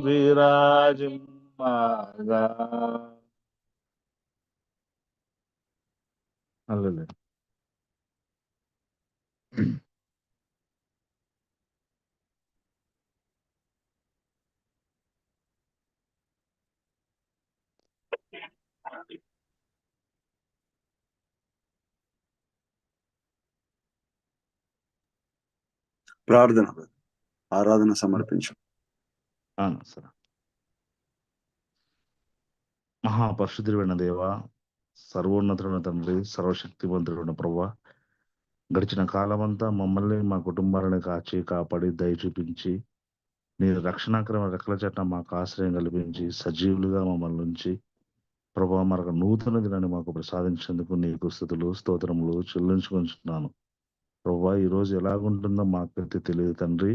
విరాజిమ్మగా హల్లెలూయా ప్రార్థన ఆరాధన సమర్పించు ఆ, సరే మహాపరిశుద్ధుడైన దేవ సర్వోన్నతుడైన తండ్రి సర్వశక్తివంతుడైన ప్రభా గడిచిన కాలమంతా మమ్మల్ని మా కుటుంబాలను కాచి కాపాడి దయ చూపించి నీ రక్షణాక్రమ రెక్కల చట్టం మాకు ఆశ్రయం కల్పించి సజీవులుగా మమ్మల్ని ఉంచి ప్రభా మరొక నూతన దినాన్ని మాకు ప్రసాదించేందుకు నీకు స్థుతులు స్తోత్రములు చెల్లించుకుంటున్నాను ప్రభా ఈరోజు ఎలాగుంటుందో మాకైతే తెలియదు తండ్రి.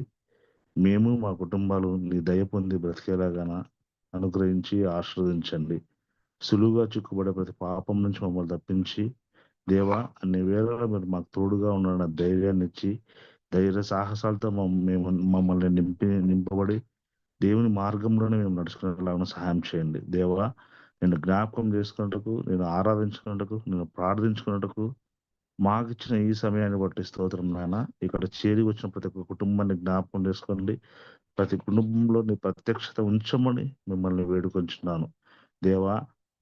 మేము మా కుటుంబాలు నీ దయ పొంది బ్రతికేలాగాన అనుగ్రహించి ఆశీర్వదించండి. సులువుగా చిక్కుబడే ప్రతి పాపం నుంచి మమ్మల్ని తప్పించి దేవా అన్ని వేళలో మీరు మాకు తోడుగా ఉన్న ధైర్యాన్ని ఇచ్చి ధైర్య సాహసాలతో మేము మమ్మల్ని నింపి నింపబడి దేవుని మార్గంలోనే మేము నడుచుకునేలాగా సహాయం చేయండి. దేవా నేను జ్ఞాపకం చేసుకున్నట్టుకు నేను ఆరాధించుకున్నట్టుకు నేను ప్రార్థించుకున్నట్టుకు మాకు ఇచ్చిన ఈ సమయాన్ని బట్టి స్తోత్రం నాయన. ఇక్కడ చేరి వచ్చిన ప్రతి ఒక్క కుటుంబాన్ని జ్ఞాపకం చేసుకోండి. ప్రతి కుటుంబంలో నీ ప్రత్యక్షత ఉంచమని మిమ్మల్ని వేడుకొంచున్నాను. దేవా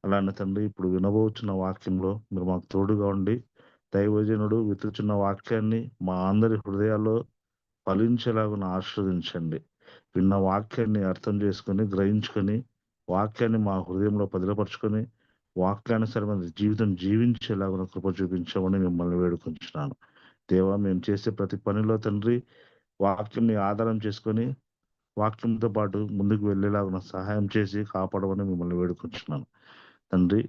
అలానే తండ్రి ఇప్పుడు వినబోచున్న వాక్యంలో మీరు మాకు తోడుగా ఉండి దైవజనుడు వితుచున్న వాక్యాన్ని మా అందరి హృదయాల్లో ఫలించేలాగా ఆశీర్వదించండి. విన్న వాక్యాన్ని అర్థం చేసుకొని గ్రహించుకొని వాక్యాన్ని మా హృదయంలో పదిలపరుచుకొని వాక్యానుసరమైన జీవితం జీవించేలాగా కృప చూపించమని మిమ్మల్ని వేడుకుంటున్నాను దేవా మేము చేసే ప్రతి పనిలో తండ్రి వాక్యంని ఆధారం చేసుకొని వాక్యంతో పాటు ముందుకు వెళ్ళేలాగా సహాయం చేసి కాపాడమని మిమ్మల్ని వేడుకుంటున్నాను తండ్రి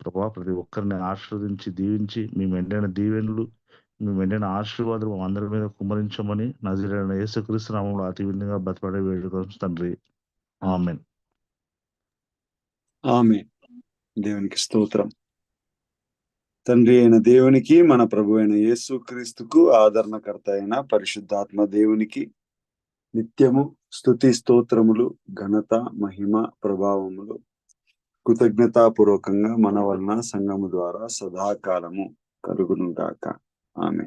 ప్రభా ప్రతి ఒక్కరిని ఆశీర్వదించి దీవించి మీ మెండైన దీవెనలు మీ మెండైన ఆశీర్వాదాలు అందరి మీద కుమరించమని నజరైన యేసుక్రీస్తు నామంలో అతి విధంగా బతపడే వేడుకొని తండ్రి. ఆమెన్. ఆమె దేవునికి స్తోత్రం. తండ్రి అయిన దేవునికి మన ప్రభు అయిన యేసు క్రీస్తుకు ఆదరణకర్త అయిన పరిశుద్ధాత్మ దేవునికి నిత్యము స్తుతి స్తోత్రములు ఘనత మహిమ ప్రభావములు కృతజ్ఞతాపూర్వకంగా మన వలన సంఘము ద్వారా సదాకాలము కలుగునుగాక. ఆమె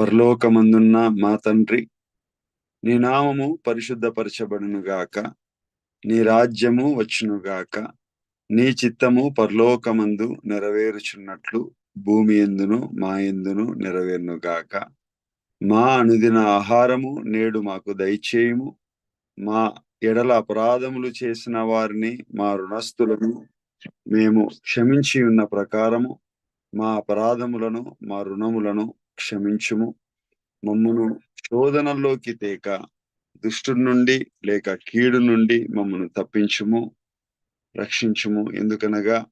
పరలోకమందున్న మా తండ్రి నీ నామము పరిశుద్ధపరచబడును గాక నీ రాజ్యము వచ్చును గాక నీ చిత్తము పరలోకమందు నెరవేరుచున్నట్లు భూమి ఎందును మా ఎందును నెరవేరును గాక మా అనుదిన ఆహారము నేడు మాకు దయచేయము. మా ఎడల అపరాధములు చేసిన వారిని మా రుణస్థులను మేము క్షమించి ఉన్న ప్రకారము మా అపరాధములను మా రుణములను క్షమించుము. మమ్మను శోధనలోకి తేక దుష్టుడి నుండి లేక కీడు నుండి మమ్మను తప్పించుము రక్షించుము. ఎందుకనగా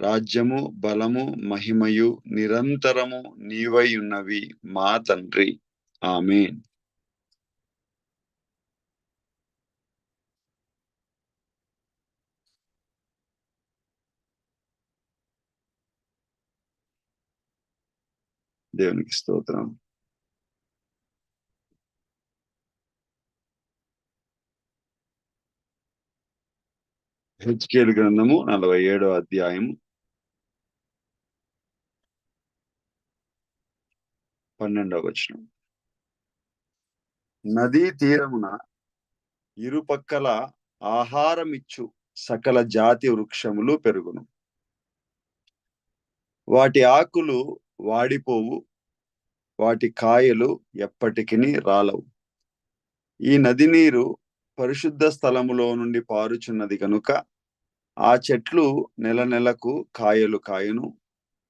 రాజ్యము బలము మహిమయు నిరంతరము నీవై ఉన్నవి మా తండ్రి. ఆమెన్. దేవునికి స్తోత్రం హెచ్కేల్ గ్రంథము నలభై ఏడో అధ్యాయము పన్నెండవ వచనం. నదీ తీరమున ఇరుపక్కల ఆహారమిచ్చు సకల జాతి వృక్షములు పెరుగును. వాటి ఆకులు వాడిపోవు వాటి కాయలు ఎప్పటికిని రాలవు. ఈ నది నీరు పరిశుద్ధ స్థలములో నుండి పారుచున్నది కనుక ఆ చెట్లు నెల నెలకు కాయలు కాయను.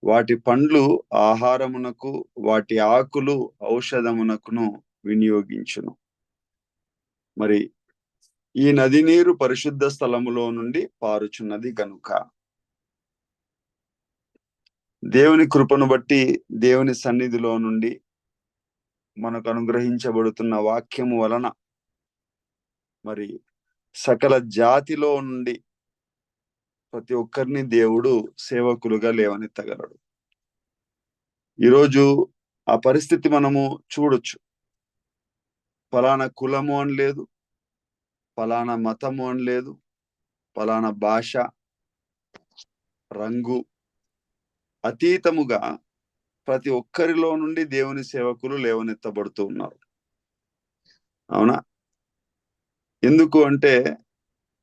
వాటి పండ్లు ఆహారమునకు వాటి ఆకులు ఔషధమునకును వినియోగించును. మరి ఈ నది నీరు పరిశుద్ధ స్థలములో నుండి పారుచున్నది గనుక దేవుని కృపను బట్టి దేవుని సన్నిధిలో నుండి మనకు అనుగ్రహించబడుతున్న వాక్యము వలన మరి సకల జాతిలో నుండి ప్రతి ఒక్కరిని దేవుడు సేవకులుగా లేవనెత్తగలడు. ఈరోజు ఆ పరిస్థితి మనము చూడొచ్చు. ఫలానా కులము అని లేదు ఫలానా మతము అని లేదు ఫలానా భాష రంగు అతీతముగా ప్రతి ఒక్కరిలో నుండి దేవుని సేవకులు లేవనెత్తబడుతూ ఉన్నారు. అవునా? ఎందుకు అంటే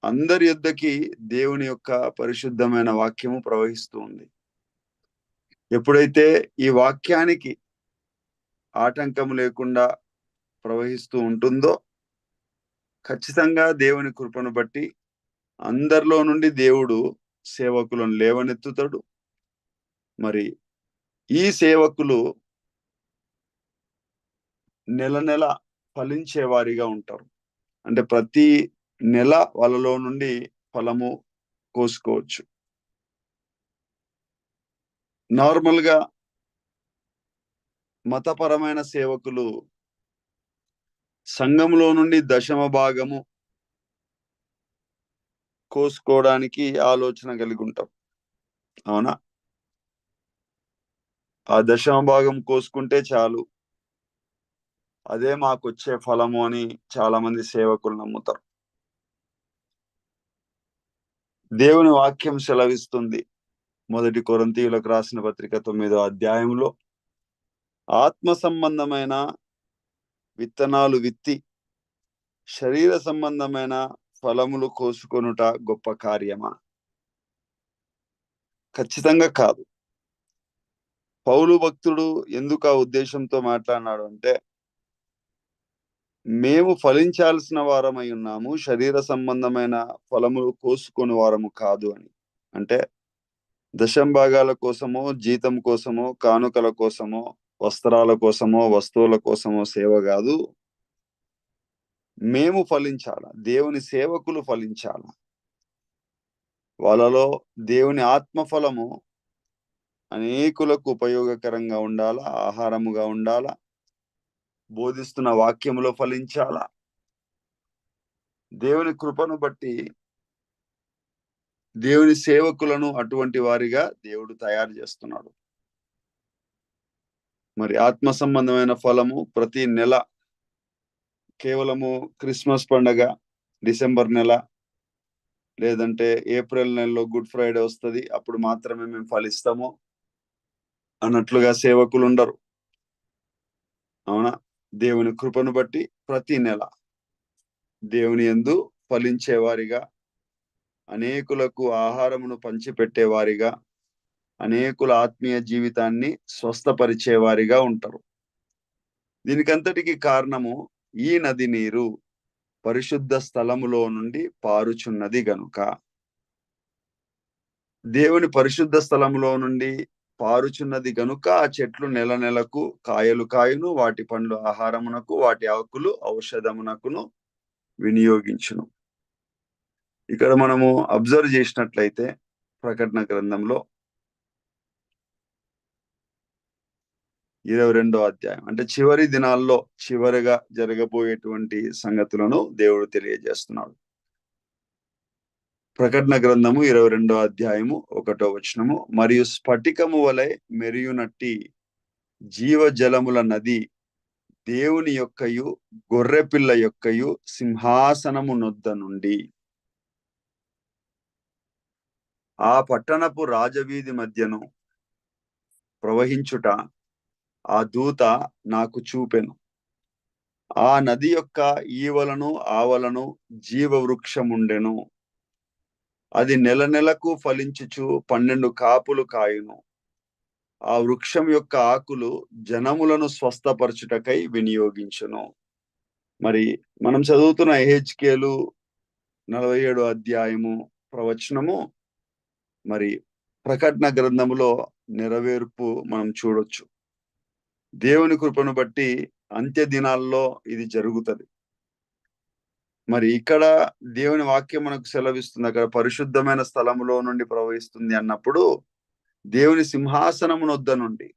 అందరి యుద్ధకి దేవుని యొక్క పరిశుద్ధమైన వాక్యము ప్రవహిస్తూ ఉంది. ఎప్పుడైతే ఈ వాక్యానికి ఆటంకం లేకుండా ప్రవహిస్తూ ఉంటుందో ఖచ్చితంగా దేవుని కృపను బట్టి అందరిలో నుండి దేవుడు సేవకులను లేవనెత్తుతాడు. మరి ఈ సేవకులు నెల నెల ఫలించే వారిగా ఉంటారు. అంటే ప్రతి నెల వాళ్ళలో నుండి ఫలము కోసుకోవచ్చు. నార్మల్గా మతపరమైన సేవకులు సంఘంలో నుండి దశమ భాగము కోసుకోవడానికి ఆలోచన కలిగి ఉంటాం అవునా? ఆ దశమ భాగం కోసుకుంటే చాలు. అదే మాకు వచ్చే ఫలము అని చాలా మంది సేవకులు నమ్ముతారు. దేవుని వాక్యం సెలవిస్తుంది. మొదటి కొరంతీయులకు రాసిన పత్రిక తొమ్మిదో అధ్యాయంలో. ఆత్మ సంబంధమైన విత్తనాలు విత్తి శరీర సంబంధమైన ఫలములు కోసుకొనుట గొప్ప కార్యమా? ఖచ్చితంగా కాదు. పౌలు భక్తుడు ఎందుకు ఆ ఉద్దేశంతో మాట్లాడినాడు అంటే మేము ఫలించాల్సిన వారమై ఉన్నాము శరీర సంబంధమైన ఫలములు కోసుకొని వారము కాదు అని. అంటే దశంభాగాల కోసమో జీతం కోసమో కానుకల కోసమో వస్త్రాల కోసమో వస్తువుల కోసమో సేవ కాదు. మేము ఫలించాల? దేవుని సేవకులు ఫలించాల? వాళ్ళలో దేవుని ఆత్మఫలము అనేకులకు ఉపయోగకరంగా ఉండాలా ఆహారముగా ఉండాలా బోధిస్తున్న వాక్యములో ఫలించాలా? దేవుని కృపను బట్టి దేవుని సేవకులను అటువంటి వారిగా దేవుడు తయారు చేస్తున్నాడు. మరి ఆత్మ సంబంధమైన ఫలము ప్రతి నెల కేవలము క్రిస్మస్ పండగ డిసెంబర్ నెల లేదంటే ఏప్రిల్ నెలలో గుడ్ ఫ్రైడే వస్తుంది అప్పుడు మాత్రమే మేము ఫలిస్తాము. అన్నట్లుగా సేవకులు ఉండరు అవునా? దేవుని కృపను బట్టి ప్రతి నెల దేవుని ఎందు ఫలించేవారిగా అనేకులకు ఆహారమును పంచిపెట్టేవారిగా అనేకుల ఆత్మీయ జీవితాన్ని స్వస్థపరిచేవారిగా ఉంటారు. దీనికంతటికి కారణము ఈ నది నీరు పరిశుద్ధ స్థలములో నుండి పారుచున్నది గనుక. దేవుని పరిశుద్ధ స్థలములో నుండి పారుచున్నది గనుక ఆ చెట్లు నెల నెలకు కాయలు కాయును వాటి పండ్లు ఆహారమునకు వాటి ఆకులు ఔషధమునకును వినియోగించును. ఇక్కడ మనము అబ్జర్వ్ చేసినట్లయితే ప్రకటన గ్రంథంలో ఇరవై రెండో అధ్యాయం. అంటే చివరి దినాల్లో చివరిగా జరగబోయేటువంటి సంగతులను దేవుడు తెలియజేస్తున్నాడు. ప్రకటన గ్రంథము ఇరవై రెండో అధ్యాయము ఒకటో వచనము. మరియు స్ఫటికము వలె మెరియునట్టి జీవజలముల నది దేవుని యొక్కయు గొర్రెపిల్ల యొక్కయు సింహాసనము నొద్ద నుండి ఆ పట్టణపు రాజవీధి మధ్యను ప్రవహించుట ఆ దూత నాకు చూపెను. ఆ నది యొక్క ఈవలను ఆవలను జీవవృక్షముండెను. అది నెల నెలకు ఫలించుచు పన్నెండు కాపులు కాయును. ఆ వృక్షం యొక్క ఆకులు జనములను స్వస్థపరచుటకై వినియోగించును. మరి మనం చదువుతున్న ఏహెచ్కేలు నలభై ఏడు అధ్యాయము ప్రవచనము మరి ప్రకటన గ్రంథములో నెరవేర్పు మనం చూడొచ్చు. దేవుని కృపను బట్టి అంత్య దినాల్లో ఇది జరుగుతుంది. మరి ఇక్కడ దేవుని వాక్యం మనకు సెలవిస్తుంది. అక్కడ పరిశుద్ధమైన స్థలములో నుండి ప్రవహిస్తుంది అన్నప్పుడు దేవుని సింహాసనం నొద్ద నుండి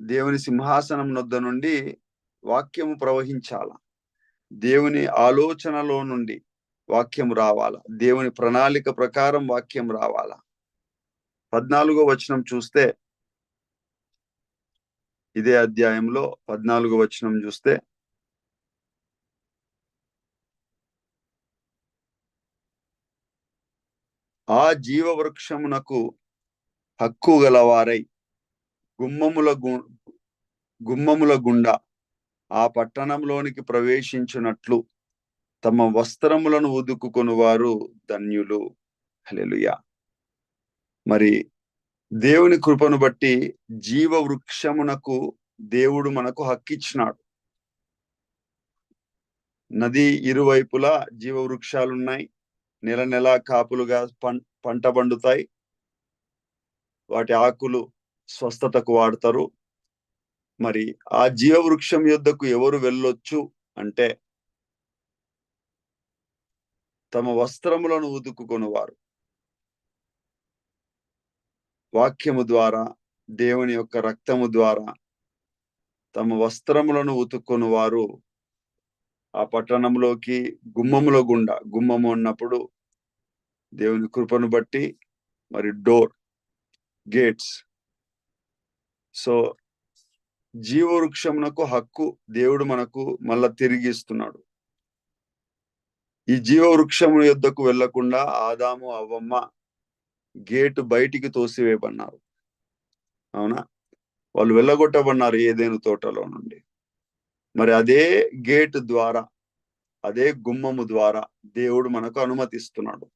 దేవుని సింహాసనం నొద్ద నుండి వాక్యము ప్రవహించాల. దేవుని ఆలోచనలో నుండి వాక్యం రావాలా. దేవుని ప్రణాళిక ప్రకారం వాక్యం రావాలా. పద్నాలుగో వచనం చూస్తే ఇదే అధ్యాయంలో పద్నాలుగో వచనం చూస్తే ఆ జీవ వృక్షమునకు హక్కు గలవారై గుమ్మముల గు- గుమ్మముల గుండా ఆ పట్టణంలోనికి ప్రవేశించినట్లు తమ వస్త్రములను ఉదుకుకొని వారు ధన్యులు. హలెలుయా మరి దేవుని కృపను బట్టి జీవ వృక్షమునకు దేవుడు మనకు హక్కిచ్చినాడు. నది ఇరువైపులా జీవ వృక్షాలు ఉన్నాయి నెల నెల కాపులుగా పం పంట పండుతాయి. వాటి ఆకులు స్వస్థతకు వాడతారు. మరి ఆ జీవ వృక్షం యొద్దకు ఎవరు వెళ్ళొచ్చు అంటే తమ వస్త్రములను ఉదుకుకొనువారు వాక్యము ద్వారా దేవుని యొక్క రక్తము ద్వారా తమ వస్త్రములను ఉతుక్కొని వారు ఆ పట్టణంలోకి గుమ్మముల గుండా గుమ్మము ఉన్నప్పుడు దేవుని కృపను బట్టి మరి డోర్ గేట్స్. సో జీవవృక్షమునకు హక్కు దేవుడు మనకు మళ్ళా తిరిగి ఇస్తున్నాడు. ఈ జీవవృక్షము యొద్దకు వెళ్ళకుండా ఆదాము అవ్వమ్మ గేటు బయటికి తోసివేయబన్నారు అవునా? వాళ్ళు వెళ్ళగొట్టబన్నారు ఏదైనా తోటలో నుండి. మరి అదే గేట్ ద్వారా అదే గుమ్మము ద్వారా దేవుడు మనకు అనుమతిస్తున్నాడు.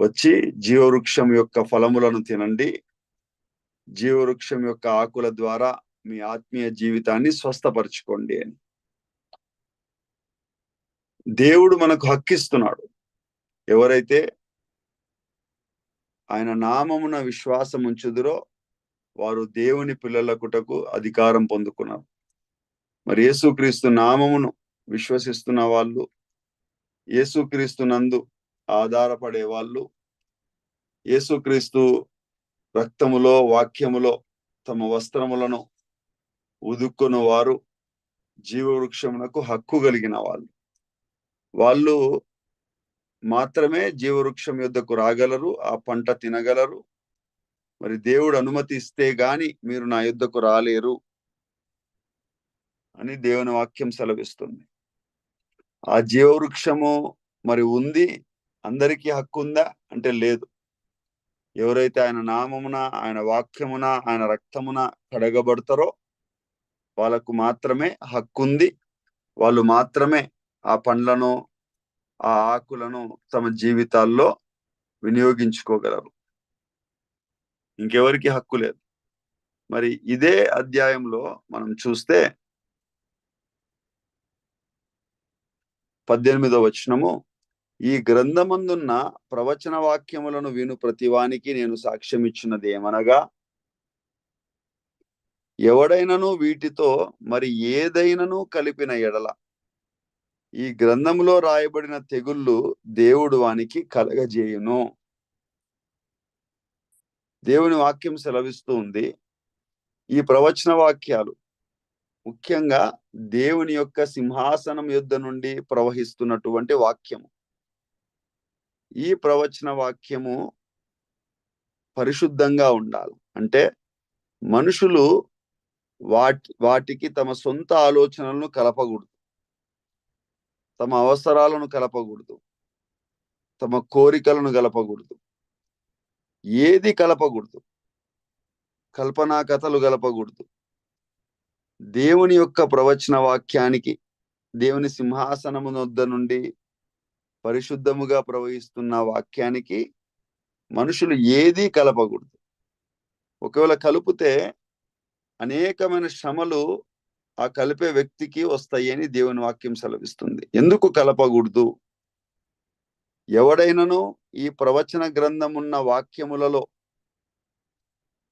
వచ్చి జీవవృక్షం యొక్క ఫలములను తినండి. జీవవృక్షం యొక్క ఆకుల ద్వారా మీ ఆత్మీయ జీవితాన్ని స్వస్థపరచుకోండి అని. దేవుడు మనకు హక్కిస్తున్నాడు. ఎవరైతే ఆయన నామమున విశ్వాసం ఉంచుదురో వారు దేవుని పిల్లలకుటకు అధికారం పొందుకున్నారు. మరి యేసుక్రీస్తు నామమును విశ్వసిస్తున్న వాళ్ళు యేసుక్రీస్తు నందు ఆధారపడే వాళ్ళు యేసుక్రీస్తు రక్తములో వాక్యములో తమ వస్త్రములను ఉదుక్కున్న వారు జీవవృక్షమునకు హక్కు కలిగిన వాళ్ళు. వాళ్ళు మాత్రమే జీవవృక్షం యొద్దకు రాగలరు ఆ పంట తినగలరు. మరి దేవుడు అనుమతి ఇస్తే గాని మీరు నా యుద్ధకు రాలేరు అని దేవుని వాక్యం సెలవిస్తుంది. ఆ జీవవృక్షము మరి ఉంది అందరికీ హక్కు ఉందా అంటే లేదు. ఎవరైతే ఆయన నామమున ఆయన వాక్యమున ఆయన రక్తమున కడగబడతారో వాళ్ళకు మాత్రమే హక్కు ఉంది వాళ్ళు మాత్రమే ఆ పండ్లను ఆ ఆకులను తమ జీవితాల్లో వినియోగించుకోగలరు. ఇంకెవరికి హక్కు లేదు. మరి ఇదే అధ్యాయంలో మనం చూస్తే పద్దెనిమిదో వచనము ఈ గ్రంథమందున్న ప్రవచన వాక్యములను విను ప్రతివానికి నేను సాక్ష్యం ఇచ్చినది ఏమనగా? ఎవడైనను వీటితో మరి ఏదైనను కలిపిన ఎడల. ఈ గ్రంథంలో రాయబడిన తెగుళ్ళు దేవుడు వానికి కలగజేయును. దేవుని వాక్యం సెలవిస్తూ ఉంది. ఈ ప్రవచన వాక్యాలు ముఖ్యంగా దేవుని యొక్క సింహాసనం యుద్ధ నుండి ప్రవహిస్తున్నటువంటి వాక్యము. ఈ ప్రవచన వాక్యము పరిశుద్ధంగా ఉండాలి. అంటే మనుషులు వాటి వాటికి తమ సొంత ఆలోచనలను కలపకూడదు. తమ అవసరాలను కలపకూడదు. తమ కోరికలను కలపకూడదు. ఏది కలపకూడదు? కల్పనా కథలు కలపకూడదు. దేవుని యొక్క ప్రవచన వాక్యానికి దేవుని సింహాసనము వద్ద నుండి పరిశుద్ధముగా ప్రవహిస్తున్న వాక్యానికి మనుషులు ఏదీ కలపకూడదు. ఒకవేళ కలిపితే అనేకమైన శ్రమలు ఆ కలిపే వ్యక్తికి వస్తాయి అని దేవుని వాక్యం సెలవిస్తుంది. ఎందుకు కలపకూడదు? ఎవడైనను ఈ ప్రవచన గ్రంథమున్న వాక్యములలో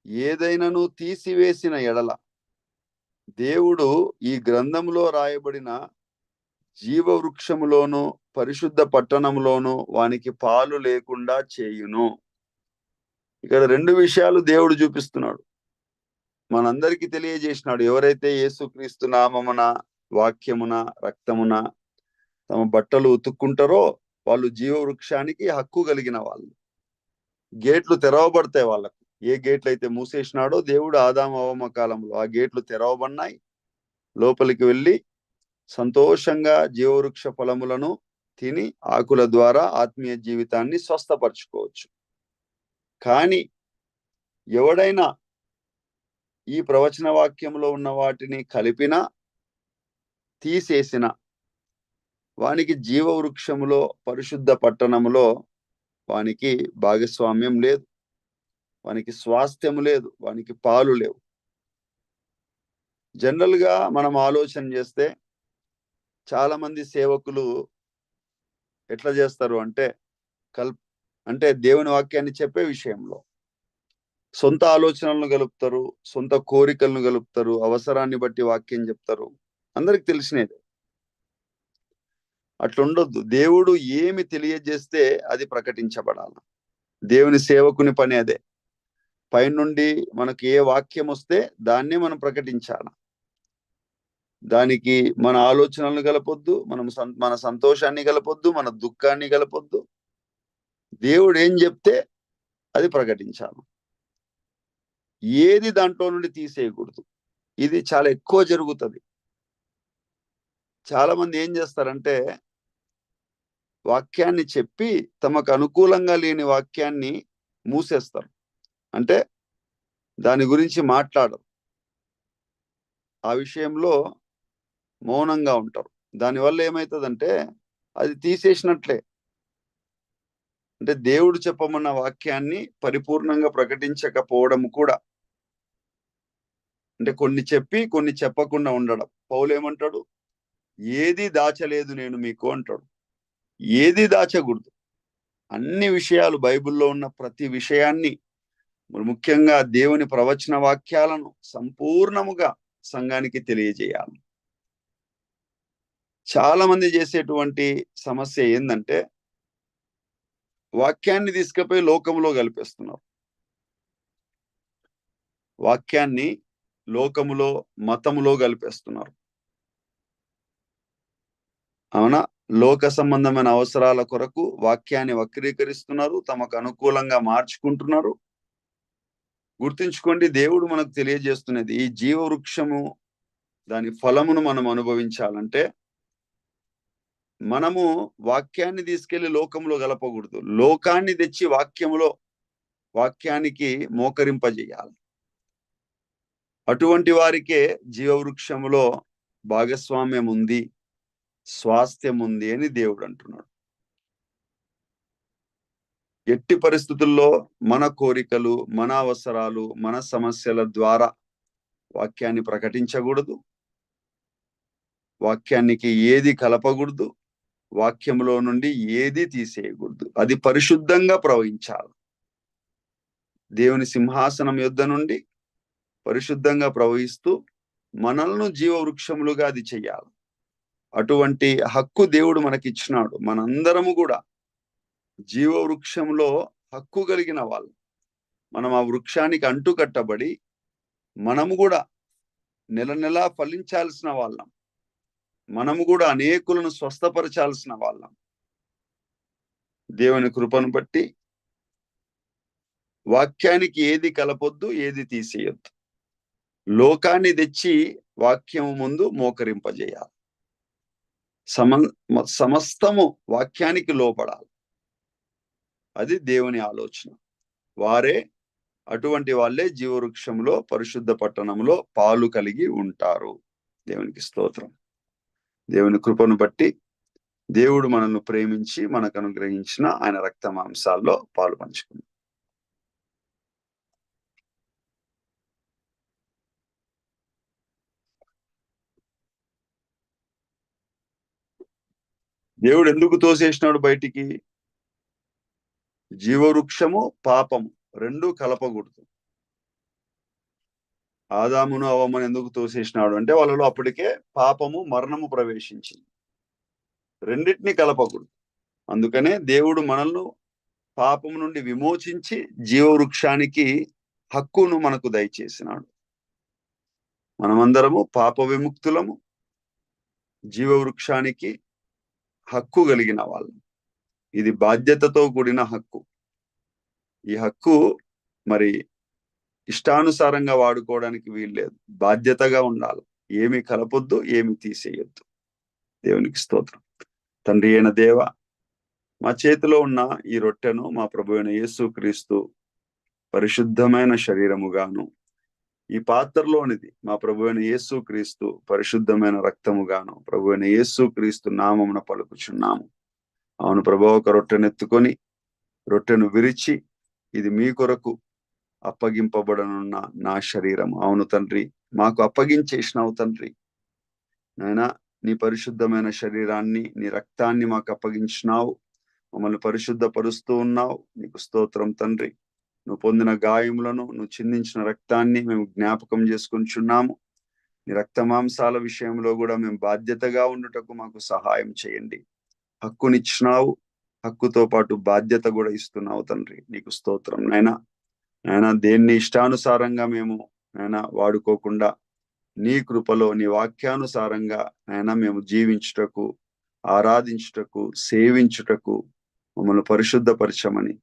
ఏదైనను తీసివేసిన ఎడల దేవుడు ఈ గ్రంథములో రాయబడిన జీవవృక్షములోను పరిశుద్ధ పట్టణంలోను వానికి పాలు లేకుండా చేయును. ఇక్కడ రెండు విషయాలు దేవుడు చూపిస్తున్నాడు. మనందరికీ తెలియజేసినాడు ఎవరైతే యేసుక్రీస్తు నామమున వాక్యమున రక్తమున తమ బట్టలు ఉతుక్కుంటారో వాళ్ళు జీవవృక్షానికి హక్కు కలిగిన వాళ్ళు. గేట్లు తెరవబడతాయి వాళ్ళకు. ఏ గేట్లు అయితే మూసేసినాడో దేవుడు ఆదామవమ కాలంలో ఆ గేట్లు తెరవబడినాయి. లోపలికి వెళ్ళి సంతోషంగా జీవవృక్ష ఫలములను తిని ఆకుల ద్వారా ఆత్మీయ జీవితాన్ని స్వస్థపరచుకోవచ్చు. కానీ ఎవడైనా ఈ ప్రవచన వాక్యంలో ఉన్న వాటిని కలిపినా తీసేసిన వానికి జీవవృక్షములో పరిశుద్ధ పట్టణములో వానికి భాగస్వామ్యం లేదు. వానికి స్వాస్థ్యము లేదు. వానికి పాలు లేవు. జనరల్గా మనం ఆలోచన చేస్తే చాలా మంది సేవకులు ఎట్లా చేస్తారు అంటే కల్ అంటే దేవుని వాక్యాన్ని చెప్పే విషయంలో. సొంత ఆలోచనలను గలుపుతారు సొంత కోరికలను గలుపుతారు అవసరాన్ని బట్టి వాక్యం చెప్తారు. అందరికి తెలిసినది. అట్లుండొద్దు. దేవుడు ఏమి తెలియజేస్తే అది ప్రకటించబడాలి. దేవుని సేవకుని పని అదే. పైనుండి మనకి ఏ వాక్యం వస్తే దాన్నే మనం ప్రకటించాలి. దానికి మన ఆలోచనలను గలపొద్దు మనం మన సంతోషాన్ని గలపొద్దు మన దుఃఖాన్ని గలపొద్దు దేవుడు ఏం చెప్తే అది ప్రకటించాలి. ఏది దాంట్లో నుండి తీసేయకూడదు. ఇది చాలా ఎక్కువ జరుగుతుంది. చాలా మంది ఏం చేస్తారంటే వాక్యాన్ని చెప్పి తమకు అనుకూలంగా లేని వాక్యాన్ని మూసేస్తారు. అంటే దాని గురించి మాట్లాడరు. ఆ విషయంలో మౌనంగా ఉంటారు. దానివల్ల ఏమవుతుందంటే అది తీసేసినట్లే. అంటే దేవుడు చెప్పమన్న వాక్యాన్ని పరిపూర్ణంగా ప్రకటించకపోవడం కూడా. అంటే కొన్ని చెప్పి కొన్ని చెప్పకుండా ఉండడం. పౌలు ఏమంటాడు? ఏది దాచలేదు నేను మీకు అంటాడు. ఏది దాచకూడదు. అన్ని విషయాలు బైబిల్లో ఉన్న ప్రతి విషయాన్ని ముఖ్యంగా దేవుని ప్రవచన వాక్యాలను సంపూర్ణముగా సంఘానికి తెలియజేయాలి. చాలా మంది చేసేటువంటి సమస్య ఏంటంటే వాక్యాన్ని తీసుకుపోయి లోకంలో కలిపేస్తున్నారు. వాక్యాన్ని లోకములో మతములో కలిపేస్తున్నారు. అవునా? లోక సంబంధమైన అవసరాల కొరకు వాక్యాన్ని వక్రీకరిస్తున్నారు తమకు అనుకూలంగా మార్చుకుంటున్నారు. గుర్తుంచుకోండి దేవుడు మనకు తెలియజేస్తున్నది ఈ జీవ వృక్షము దాని ఫలమును మనం అనుభవించాలంటే మనము వాక్యాన్ని తీసుకెళ్ళి లోకంలో గలపకూడదు. లోకాన్ని తెచ్చి వాక్యంలో వాక్యానికి మోకరింపజేయాలి. అటువంటి వారికే జీవవృక్షంలో భాగస్వామ్యం ఉంది స్వాస్థ్యం ఉంది అని దేవుడు అంటున్నాడు ఎట్టి పరిస్థితుల్లో మన కోరికలు మన అవసరాలు మన సమస్యల ద్వారా వాక్యాన్ని ప్రకటించకూడదు. వాక్యానికి ఏది కలపకూడదు. వాక్యంలో నుండి ఏది తీసేయకూడదు. అది పరిశుద్ధంగా ప్రవహించాలి. దేవుని సింహాసనం యుద్ధ నుండి పరిశుద్ధంగా ప్రవహిస్తూ మనల్ని జీవవృక్షములుగా అది చెయ్యాలి అటువంటి హక్కు దేవుడు మనకిచ్చినాడు. మనందరము కూడా జీవవృక్షంలో హక్కు కలిగిన వాళ్ళు. మనం ఆ వృక్షానికి అంటు కట్టబడి మనము కూడా నెల నెలా ఫలించాల్సిన వాళ్ళం. మనము కూడా అనేకులను స్వస్థపరచాల్సిన వాళ్ళం. దేవుని కృపను బట్టి వాక్యానికి ఏది కలపొద్దు ఏది తీసేయొద్దు. లోకాన్ని తెచ్చి వాక్యము ముందు మోకరింపజేయాలి. సమ సమస్తము వాక్యానికి లోపడాలి. అది దేవుని ఆలోచన. వారే అటువంటి వాళ్ళే జీవవృక్షంలో పరిశుద్ధ పట్టణంలో పాలు కలిగి ఉంటారు. దేవునికి స్తోత్రం. దేవుని కృపను బట్టి దేవుడు మనల్ని ప్రేమించి మనకు అనుగ్రహించిన ఆయన రక్త మాంసాల్లో పాలు పంచుకుంది. దేవుడు ఎందుకు తోసేసినాడు బయటికి? జీవవృక్షము పాపము రెండు కలపకూడదు. ఆదామును అవమని ఎందుకు తోసేసినాడు? అంటే వాళ్ళలో అప్పటికే పాపము మరణము ప్రవేశించింది. రెండింటిని కలపకూడదు. అందుకనే దేవుడు మనల్ని పాపము నుండి విమోచించి జీవవృక్షానికి హక్కును మనకు దయచేసినాడు. మనమందరము పాప విముక్తులము జీవవృక్షానికి హక్కు కలిగిన వాళ్ళం. ఇది బాధ్యతతో కూడిన హక్కు. ఈ హక్కు మరి ఇష్టానుసారంగా వాడుకోవడానికి వీల్లేదు బాధ్యతగా ఉండాలి. ఏమి కలపొద్దు ఏమి తీసేయొద్దు. దేవునికి స్తోత్రం. తండ్రి అయిన దేవ మా చేతిలో ఉన్న ఈ రొట్టెను మా ప్రభు అయిన యేసు క్రీస్తు పరిశుద్ధమైన శరీరముగాను ఈ పాత్రలోనిది మా ప్రభు అయిన యేసు క్రీస్తు పరిశుద్ధమైన రక్తముగాను ప్రభు అయిన యేసు క్రీస్తు నామమున పలుకుచున్నాము. అవును ప్రభు ఒక రొట్టెనెత్తుకొని రొట్టెను విరిచి ఇది మీ కొరకు అప్పగింపబడనున్న నా శరీరం. అవును తండ్రి మాకు అప్పగించేసినావు తండ్రి. నాయనా నీ పరిశుద్ధమైన శరీరాన్ని నీ రక్తాన్ని మాకు అప్పగించినావు. మమ్మల్ని పరిశుద్ధపరుస్తూ ఉన్నావు. నీకు స్తోత్రం తండ్రి. నువ్వు పొందిన గాయములను నువ్వు చిందించిన రక్తాన్ని మేము జ్ఞాపకం చేసుకుంటున్నాము నీ రక్త మాంసాల విషయంలో కూడా మేము బాధ్యతగా ఉండుటకు మాకు సహాయం చేయండి. హక్కునిచ్చినావు. హక్కుతో పాటు బాధ్యత కూడా ఇస్తున్నావు తండ్రి. నీకు స్తోత్రం. నైనా నాయనా దేన్ని ఇష్టానుసారంగా మేము ఆయన వాడుకోకుండా నీ కృపలో నీ వాక్యానుసారంగా ఆయన మేము జీవించుటకు ఆరాధించుటకు సేవించుటకు మమ్మల్ని పరిశుద్ధపరచమని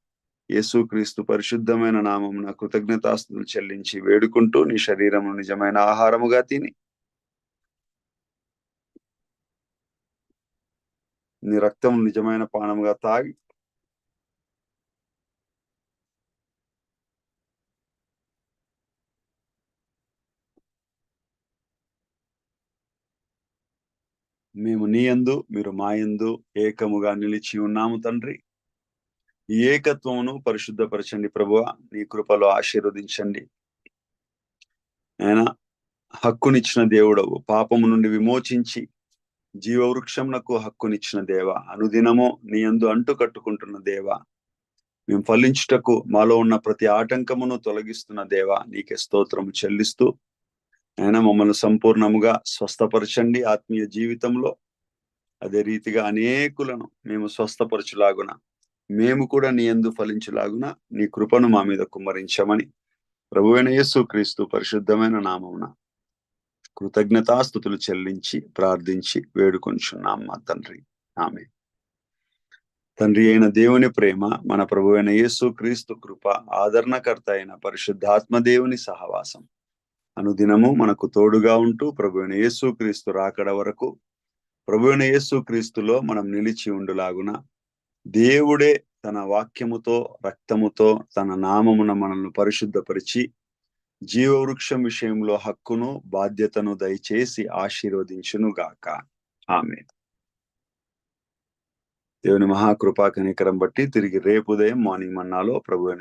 యేసుక్రీస్తు పరిశుద్ధమైన నామం నా కృతజ్ఞతాస్తులు చెల్లించి వేడుకుంటూ నీ శరీరము నిజమైన ఆహారముగా తిని నీ రక్తం నిజమైన పానముగా తాగి మేము నీ యందు మీరు మాయందు ఏకముగా నిలిచి ఉన్నాము తండ్రి. ఈ ఏకత్వమును పరిశుద్ధపరచండి ప్రభువ. నీ కృపలో ఆశీర్వదించండి. ఆయన హక్కునిచ్చిన దేవుడవు. పాపము నుండి విమోచించి జీవవృక్షంనకు హక్కునిచ్చిన దేవ. అనుదినము నీ యందు అంటు కట్టుకుంటున్న దేవ. మేము ఫలించుటకు మాలో ఉన్న ప్రతి ఆటంకమును తొలగిస్తున్న దేవ. నీకే స్తోత్రము చెల్లిస్తూ ఆయన మమ్మల్ని సంపూర్ణముగా స్వస్థపరచండి ఆత్మీయ జీవితంలో. అదే రీతిగా అనేకులను మేము స్వస్థపరచులాగున మేము కూడా నీ ఎందు ఫలించులాగున నీ కృపను మా మీద కుమ్మరించమని ప్రభువైన యేసు క్రీస్తు పరిశుద్ధమైన నామమున కృతజ్ఞతాస్థుతులు చెల్లించి ప్రార్థించి వేడుకొంచున్నాం మా తండ్రి. ఆమె తండ్రి అయిన దేవుని ప్రేమ మన ప్రభువైన యేసు క్రీస్తు కృప ఆదరణకర్త అయిన పరిశుద్ధాత్మ దేవుని సహవాసం. అనుదినము మనకు తోడుగా ఉంటూ ప్రభువైన యేసుక్రీస్తు రాకడ వరకు ప్రభువైన యేసుక్రీస్తులో మనం నిలిచి ఉండులాగున దేవుడే తన వాక్యముతో రక్తముతో తన నామమున మనల్ని పరిశుద్ధపరిచి జీవవృక్షం విషయంలో హక్కును బాధ్యతను దయచేసి ఆశీర్వదించును గాక ఆమె దేవుని మహాకృపా కనికరం బట్టి తిరిగి రేపు ఉదయం మార్నింగ్ మన్నాలో ప్రభు